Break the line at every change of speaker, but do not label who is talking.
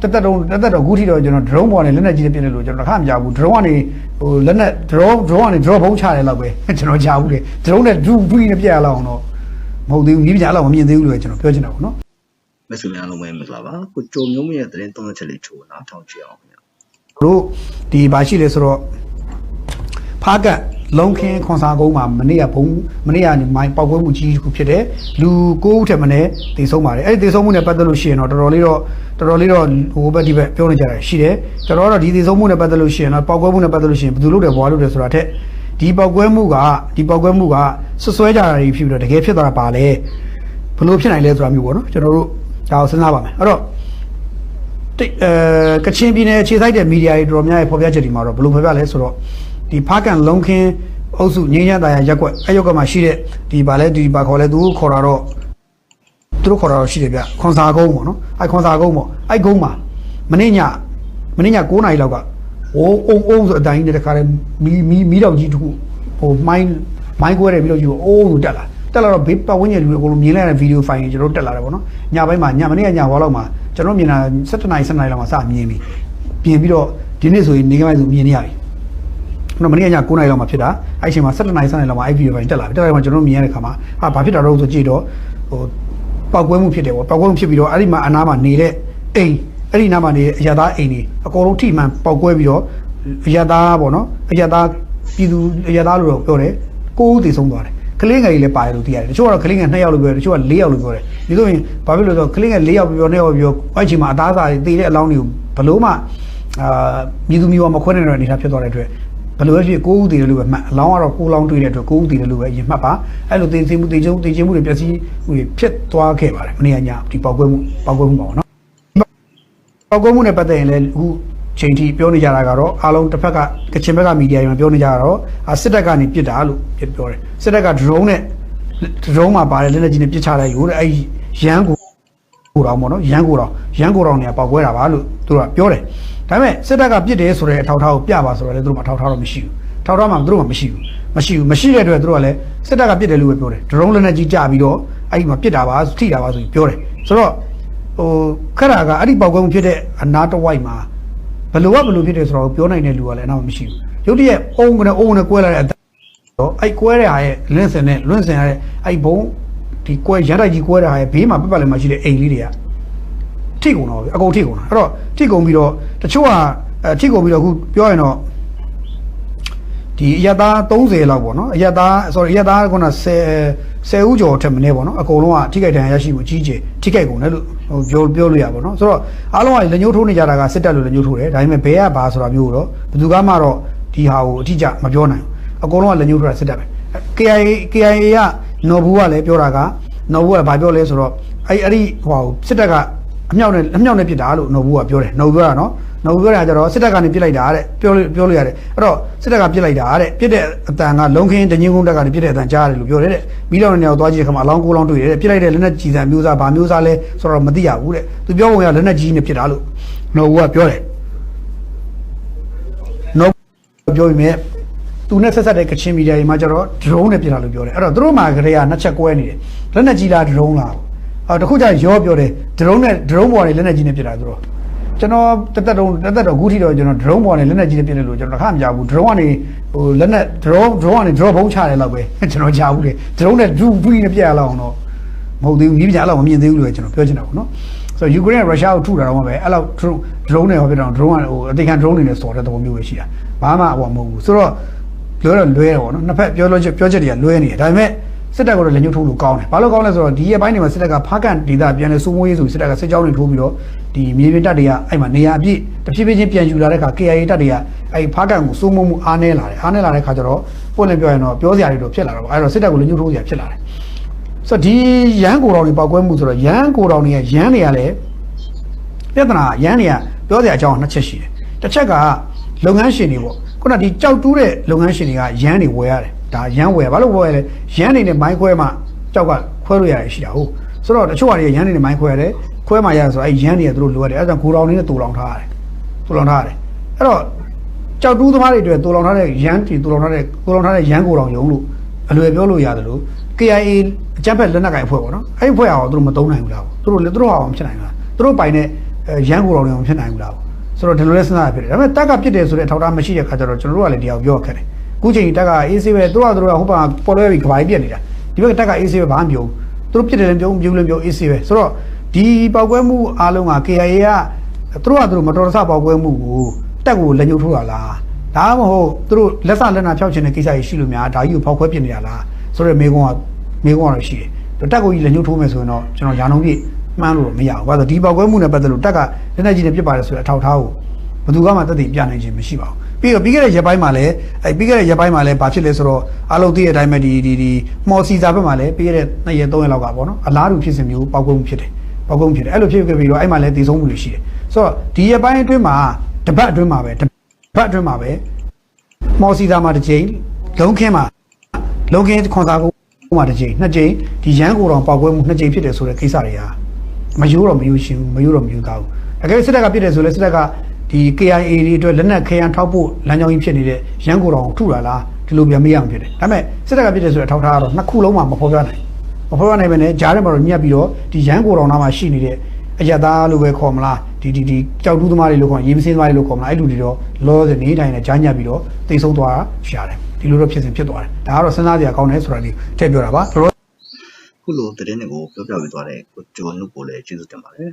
တက်တက်တော့တက်တက်တော့အခုထိတော့ကျွန်တော် drone ပေါ်နဲ့လက်နက်ကြီးနဲ့ပြစ်တယ်လို့ကျွန်တော်တစ်ခါမကြားဘူး drone ကနေဟိုလက်နက် drone drone ကနေ drone ဘုံချတယ်လောက်ပဲကျွန်တော်ကြားဘူးလေ drone နဲ့ drone ပြီးနဲ့ပြစ်ရလောက်အောင်တော့မဟုတ်သေးဘူးကြီးပြကြလောက်မမြင်သေးဘူးလို့ကျွန်တော်ပြောချင်တာပေါ့နော်
မဆုများလုံးပဲမင်္ဂလာပါကိုကြုံမျိုးမရဲ့သတင်းသုံးချက်လေးချိုးနားထောင်ကြည့်အောင်ခင်ဗျာ
တို့ဒီဘာရှိလဲဆိုတော့ဖားကတ် လုံခင်းခွန်စာကုန်းမှာမနေ့ကဘုံမနေ့ကမိုင်းပောက်ကွဲမှုကြီးတစ်ခုဖြစ်တယ်လူ9ဦးထက်မနည်းတေဆုံးပါတယ်အဲ့ဒီတေဆုံးမှုနဲ့ပတ်သက်လို့ရှိရင်တော့တော်တော်လေးတော့တော်တော်လေးတော့ဟိုဘက်ဒီဘက်ပြောနေကြတာရှိတယ်ကျွန်တော်ကတော့ဒီတေဆုံးမှုနဲ့ပတ်သက်လို့ရှိရင်တော့ပောက်ကွဲမှုနဲ့ပတ်သက်လို့ရှိရင်ဘယ်သူလုပ်တယ်ဘွားလုပ်တယ်ဆိုတာထက်ဒီပောက်ကွဲမှုကဒီပောက်ကွဲမှုကဆွဆွဲကြတာတွေဖြစ်ပြီးတော့တကယ်ဖြစ်သွားတာပါလေဘယ်လိုဖြစ်နိုင်လဲဆိုတာမျိုးပေါ့နော်ကျွန်တော်တို့ဒါကိုစဉ်းစားပါမယ်အဲ့တော့တိတ်အဲကချင်ပြည်နယ်ခြေစိုက်တဲ့မီဒီယာတွေတော်တော်များများဖော်ပြချက်ဒီမှာတော့ဘယ်လိုဖော်ပြလဲဆိုတော့ ဒီဖားကန်လုံခင်းအုပ်စုငင်းရတာရရက်ကွက်အဲ့ရက်ကွက်မှာရှိတဲ့ဒီဗာလဲဒီဘာခေါ်လဲသူတို့ခေါ်တာတော့သူတို့ခေါ်တာတော့ရှိတယ်ဗျခွန်စာကုန်းပေါ့နော်အဲ့ခွန်စာကုန်းပေါ့အဲ့ကုန်းမှာမနေ့ညမနေ့ည9နာရီလောက်ကဟိုအုံအုံဆိုအတိုင်းနဲ့တခါလဲမီမီမီတော့ကြီးတစ်ခုဟိုမိုင်းမိုင်းကွဲတဲ့မီတော့ကြီးကိုအိုးလို့တက်လာတက်လာတော့ဘေးပတ်ဝန်းကျင်လူတွေအကုန်လုံးမြင်လိုက်တဲ့ဗီဒီယိုဖိုင်ကြီးကျွန်တော်တို့တက်လာတယ်ပေါ့နော်ညပိုင်းမှာညမနေ့ကညဘောလောက်မှာကျွန်တော်မြင်တာ7နာရီ7နာရီလောက်မှာစမြင်ပြီပြင်ပြီးတော့ဒီနေ့ဆိုရင်နေကပိုင်းဆိုမြင်နေရပြီ ကျွန်တော်မနေ့ကည9နာရီလောက်မှာဖြစ်တာအဲ့အချိန်မှာ7နာရီ7နာရီလောက်မှာအဲ့ဗီဒီယိုပိုင်းတက်လာပြီတက်လာတော့ကျွန်တော်တို့မြင်ရတဲ့ခါမှာဟာဘာဖြစ်တာတော့ဆိုကြည့်တော့ဟိုပောက်ကွဲမှုဖြစ်တယ်ပေါ့ပောက်ကွဲမှုဖြစ်ပြီးတော့အဲ့ဒီမှာအနားမှာနေတဲ့အိမ်အဲ့ဒီနားမှာနေတဲ့အရသားအိမ်တွေအကုန်လုံးထိမှန်ပောက်ကွဲပြီးတော့အရသားပေါ့နော်အရသားပြည်သူအရသားလို့တော့ပြောတယ်ကိုဦးတည်ဆုံးသွားတယ်ကလေးငယ်ကြီးလည်းပါတယ်လို့သိရတယ်တချို့ကတော့ကလေးငယ်2ယောက်လို့ပြောတယ်တချို့က4ယောက်လို့ပြောတယ်ဒီလိုရင်ဘာဖြစ်လို့လဲဆိုတော့ကလေးငယ်4ယောက်ပြော2ယောက်ပြောအဲ့အချိန်မှာအသားစားတွေတည်တဲ့အလောင်းတွေကိုဘလို့မှအာမြည်သူမျိုးမခွဲနိုင်တဲ့အနေထားဖြစ်သွားတဲ့အတွက် ဘယ်လိုပဲဖြစ်ကိုယ်ဦးတည်တယ်လို့ပဲမှတ်အလောင်းကတော့ကိုယ်လောင်းတွေ့တဲ့အတွက်ကိုယ်ဦးတည်တယ်လို့ပဲအရင်မှတ်ပါအဲ့လိုသိသိမှုသိချင်းသိချင်းမှုတွေပျက်စီးမှုတွေဖြစ်သွားခဲ့ပါတယ်မနေ့ကညဒီပောက်ကွဲမှုပောက်ကွဲမှုပါဘောနော်ပောက်ကွဲမှုနဲ့ပတ်သက်ရင်လည်းအခုချိန်ထိပြောနေကြတာကတော့အားလုံးတစ်ဖက်ကကချင်ဘက်ကမီဒီယာတွေမှာပြောနေကြတာတော့အာစစ်တပ်ကနေပြစ်တာလို့ပြောတယ်စစ်တပ်က drone နဲ့ drone မှာပါတယ်လက်လက်ကြီးနဲ့ပြစ်ချလိုက်လို့တဲ့အဲ့ဒီရန်ကိုကိုတော်ပေါ့နော်ရန်ကိုတော်ရန်ကိုတော်နေရာပေါက်ကွဲတာပါလို့သူတို့ကပြောတယ် ဒါပေမဲ့စစ်တပ်ကပြစ်တယ်ဆိုတဲ့အထောက်အထားကိုပြပါဆိုတော့လေသူတို့မှအထောက်အထားတော့မရှိဘူးထောက်ထားမှသူတို့မှမရှိဘူးမရှိဘူးမရှိတဲ့အတွက်သူတို့ကလည်းစစ်တပ်ကပြစ်တယ်လို့ပဲပြောတယ်ဒရုန်းလက်နက်ကြီးကြပြီးတော့အဲ့ဒီမှာပြစ်တာပါထိတာပါဆိုပြီးပြောတယ်ဆိုတော့ဟိုခက်တာကအဲ့ဒီပေါက်ကွဲမှုဖြစ်တဲ့အနားတစ်ဝိုက်မှာဘယ်လိုကဘယ်လိုဖြစ်တယ်ဆိုတော့ပြောနိုင်တဲ့လူကလည်းအနောက်မရှိဘူးရုတ်တရက်အုံကနေအုံနဲ့ကွဲလာတဲ့အတော့အဲ့ကွဲတဲ့ဟာရဲ့လင့်စင်နဲ့လွင့်စင်ရတဲ့အဲ့ဘုံဒီကွဲရတိုက်ကြီးကွဲတဲ့ဟာရဲ့ဘေးမှာပတ်ပတ်လည်းမရှိတဲ့အိမ်လေးတွေက ထိကုန်တော့ဗျအကုန်ထိကုန်တာအဲ့တော့ထိကုန်ပြီးတော့တချို့ကအဲထိကုန်ပြီးတော့အခုပြောရင်တော့ဒီအရသား30လောက်ပေါ့နော်အရသား sorry အရသားခုန10 10ဦးကျော်ထက်မနည်းပေါ့နော်အကုန်လုံးကထိခိုက်ဒဏ်ရာရရှိမှုအကြီးကျယ်ထိခိုက်ကုန်တယ်လို့ဟိုပြောပြောလို့ရပါတော့ဆိုတော့အားလုံးကလက်ညှိုးထိုးနေကြတာကစစ်တပ်လို့လက်ညှိုးထိုးတယ်ဒါပေမဲ့ဘယ်ကဘာဆိုတာမျိုးတော့ဘယ်သူကမှတော့ဒီဟာကိုအတိအကျမပြောနိုင်ဘူးအကုန်လုံးကလက်ညှိုးထိုးတာစစ်တပ်ပဲ KIA KIA ကနော်ဘူးကလည်းပြောတာကနော်ဘူးကဘာပြောလဲဆိုတော့အဲ့အဲ့ဒီဟိုစစ်တပ်က အမြောက်နဲ့အမြောက်နဲ့ပြစ်တာလို့နော်ဘူးကပြောတယ်နော်ဘူးပြောတာနော်နော်ဘူးပြောတာကျတော့စစ်တပ်ကနေပြစ်လိုက်တာတဲ့ပြောလို့ပြောလို့ရတယ်အဲ့တော့စစ်တပ်ကပြစ်လိုက်တာတဲ့ပြစ်တဲ့အတန်ကလုံခင်းတငင်းကုန်းတက်ကနေပြစ်တဲ့အတန်ကြားရတယ်လို့ပြောတယ်တဲ့မီးလောင်နေအောင်သွားကြည့်တဲ့ခါမှာအလောင်းကိုလောင်းတွေ့တယ်တဲ့ပြစ်လိုက်တဲ့လက်နက်ကြီးစံမျိုးစားဘာမျိုးစားလဲဆိုတော့မသိရဘူးတဲ့သူပြောပုံရလက်နက်ကြီးနဲ့ပြစ်တာလို့နော်ဘူးကပြောတယ်နော်ပြောပြီးမြဲသူနဲ့ဆက်ဆက်တဲ့ကချင်မီဒီယာတွေမှာကျတော့ drone နဲ့ပြတာလို့ပြောတယ်အဲ့တော့သူတို့မှာကလေးကနှစ်ချက်ကွဲနေတယ်လက်နက်ကြီးလား drone လား အော်တခုကျရောပြောတယ် drone နဲ့ drone ပေါ်နေလက်နက်ကြီးနဲ့ပြတာသူတို့ကျွန်တော်တက်တက်တော့တက်တက်တော့အခုထိတော့ကျွန်တော် drone ပေါ်နေလက်နက်ကြီးနဲ့ပြတယ်လို့ကျွန်တော်တစ်ခါမကြားဘူး drone ကနေဟိုလက်နက် drone drone ကနေ drone ဘုံချတယ်လောက်ပဲကျွန်တော်ကြားဘူးလေ drone နဲ့ drone ပြီးနဲ့ပြရလောက်အောင်တော့မဟုတ်သေးဘူးကြီးပြလောက်မမြင်သေးဘူးလို့ကျွန်တော်ပြောချင်တာပေါ့နော်ဆိုတော့ယူကရိန်းကရုရှားကိုထုတာတော့မှပဲအဲ့လောက် drone drone နဲ့ဟောပြတော့ drone ကဟိုအသေးခံ drone တွေနဲ့စော်တဲ့သဘောမျိုးပဲရှိတာဘာမှဟိုမဟုတ်ဘူးဆိုတော့လွဲတော့လွဲတယ်ပေါ့နော်နှစ်ဖက်ပြောလို့ချက်ပြောချက်တွေကလွဲနေတယ်ဒါပေမဲ့ စစ်တပ်ကတော့လက်ညှိုးထိုးလို့ကောင်းတယ်ဘာလို့ကောင်းလဲဆိုတော့ဒီရက်ပိုင်းတွေမှာစစ်တပ်ကဖားကန်ဒေသပြန်လဲစိုးမိုးရေးဆိုစစ်တပ်ကစစ်ကြောင်းတွေထိုးပြီးတော့ဒီမြေပြင်တပ်တွေကအဲ့မှာနေရာအပြည့်တဖြည်းဖြည်းချင်းပြန်ယူလာတဲ့အခါ KIA တပ်တွေကအဲ့ဖားကန်ကိုစိုးမိုးမှုအားနည်းလာတယ်အားနည်းလာတဲ့အခါကျတော့ပွင့်လင်းပြောရင်တော့ပြောစရာတွေတော့ဖြစ်လာတော့ပေါ့အဲ့တော့စစ်တပ်ကိုလက်ညှိုးထိုးစရာဖြစ်လာတယ်ဆိုတော့ဒီရန်ကိုတော်တွေပောက်ကွဲမှုဆိုတော့ရန်ကိုတော်တွေရဲ့ရန်တွေကလည်းပြဿနာရန်တွေကပြောစရာအကြောင်းနှစ်ချက်ရှိတယ်တစ်ချက်ကလုပ်ငန်းရှင်တွေပေါ့ခုနဒီကြောက်တူးတဲ့လုပ်ငန်းရှင်တွေကရန်တွေဝယ်ရတယ် ဒါရန်ဝယ်ဘာလို့ဝယ်ရလဲရန်တွေနဲ့မိုင်းခွဲမှကြောက်ကခွဲလို့ရတယ်ရှိတာဟုတ်ဆိုတော့တချို့ဟာတွေကရန်တွေနဲ့မိုင်းခွဲရတယ်ခွဲမှရဆိုတော့အဲ့ရန်တွေကသူတို့လိုရတယ်အဲ့ဒါကြောင့်ဂိုတောင်လေးနဲ့တူလောင်ထားရတယ်တူလောင်ထားရတယ်အဲ့တော့ကြောက်တူးသမားတွေအတွက်တူလောင်ထားတဲ့ရန်တီတူလောင်ထားတဲ့တူလောင်ထားတဲ့ရန်ကိုတောင်ယုံလို့အလွယ်ပြောလို့ရတယ်လို့ KIA အကြမ်းဖက်လက်နက်ကိုင်အဖွဲ့ပေါ့နော်အဲ့ဒီအဖွဲ့အောင်သူတို့မသုံးနိုင်ဘူးလားသူတို့လည်းသူတို့အောင်မဖြစ်နိုင်ဘူးလားသူတို့ပိုင်တဲ့အဲရန်ကိုတော်တွေမဖြစ်နိုင်ဘူးလားဆိုတော့ဒီလိုလဲစဉ်းစားရဖြစ်တယ်ဒါပေမဲ့တက်ကပြစ်တယ်ဆိုတဲ့အထောက်အထားမရှိတဲ့ခါကျတော့ကျွန်တော်တို့ကလည်းတရားပြောခက်တယ်အ ခုချိန်တက်ကအေးဆေးပဲသူကသူတို့ကဟိုပါပေါ်လွဲပြီးကဘာကြီးပြက်နေတာဒီဘက်ကတက်ကအေးဆေးပဲဘာမှမပြောဘူးသူတို့ပြစ်တယ်လည်းပြောပြုံးလည်းပြောအေးဆေးပဲဆိုတော့ဒီပောက်ကွဲမှုအားလုံးက KIA ကသူတို့ကသူတို့မတော်တဆပောက်ကွဲမှုကိုတက်ကိုလက်ညှိုးထိုးတာလားဒါမှမဟုတ်သူတို့လက်စလက်နာဖြောက်ချင်တဲ့ကိစ္စကြီးရှိလို့များဒါကြီးကိုဖောက်ခွဲပြစ်နေတာလားဆိုတော့မေကုန်းကမေကုန်းကတော့ရှိတယ်တက်ကိုကြီးလက်ညှိုးထိုးမယ်ဆိုရင်တော့ကျွန်တော်ရာနှုန်းပြည့်မှန်းလို့မရဘူး။ဘာလို့ဒီပောက်ကွဲမှုနဲ့ပတ်သက်လို့တက်ကလက်နက်ကြီးနဲ့ပြစ်ပါတယ်ဆိုတဲ့အထောက်အထားကိုဘယ်သူမှတက်တည်ပြနိုင်ခြင်းမရှိပါဘူး။ ပြီးတော့ပြီးခဲ့တဲ့ရက်ပိုင်းမှာလည်းအဲပြီးခဲ့တဲ့ရက်ပိုင်းမှာလည်းဘာဖြစ်လဲဆိုတော့အလုံးသိတဲ့အတိုင်းပဲဒီဒီဒီမော်စီစာဘက်မှာလည်းပြီးခဲ့တဲ့2ရက်3ရက်လောက်ကပေါ့နော်အလားတူဖြစ်စဉ်မျိုးပောက်ကွဲမှုဖြစ်တယ်။ပောက်ကွဲမှုဖြစ်တယ်။အဲ့လိုဖြစ်ခဲ့ပြီးတော့အဲ့မှာလည်းတည်ဆုံးမှုတွေရှိတယ်။ဆိုတော့ဒီရက်ပိုင်းအတွင်းမှာတပတ်အတွင်းမှာပဲတပတ်အတွင်းမှာပဲမော်စီစာမှာတစ်ချိန်လုံးခင်းမှာလုံးခင်းခွန်စာကုန်းမှာတစ်ချိန်နှစ်ချိန်ဒီရန်ကိုတော်ပောက်ကွဲမှုနှစ်ချိန်ဖြစ်တယ်ဆိုတဲ့ကိစ္စတွေဟာမယိုးတော့မယိုးရှင်ဘူးမယိုးတော့မယိုးသားဘူးအကယ်စစ်တပ်ကပြစ်တယ်ဆိုလဲစစ်တပ်က ဒီ KIA တွေအတွက်လက်နက်ခဲယမ်းထောက်ဖို့လမ်းကြောင်းကြီးဖြစ်နေတဲ့ရန်ကိုတော်ထုတာလားဒီလိုပြန်မရအောင်ဖြစ်တယ်ဒါပေမဲ့စစ်တပ်ကပြစ်တယ်ဆိုတဲ့အထောက်ထားကတော့နှစ်ခုလုံးမှမဖော်ပြနိုင်မဖော်ပြနိုင်ပဲနဲ့ကြားထဲမှာတော့ညက်ပြီးတော့ဒီရန်ကိုတော်နာမှာရှိနေတဲ့အယက်သားလို့ပဲခေါ်မလားဒီဒီဒီကြောက်တူးသမားတွေလို့ခေါ်ရေးမစင်းသမားတွေလို့ခေါ်မလားအဲ့လူတွေတော့လောစနေတိုင်းနဲ့ကြားညက်ပြီးတော့တိတ်ဆုံးသွားတာရှာတယ်ဒီလိုတော့ဖြစ်စဉ်ဖြစ်သွားတယ်ဒါကတော့စဉ်းစားစရာကောင်းတယ်ဆိုတာလေးထည့်ပြောတာပါတော်တော်
ခုလိုသတင်းတွေကိုပြောပြပေးသွားတဲ့ကိုကျော်နုကိုလည်းကျေးဇူးတင်ပါတယ်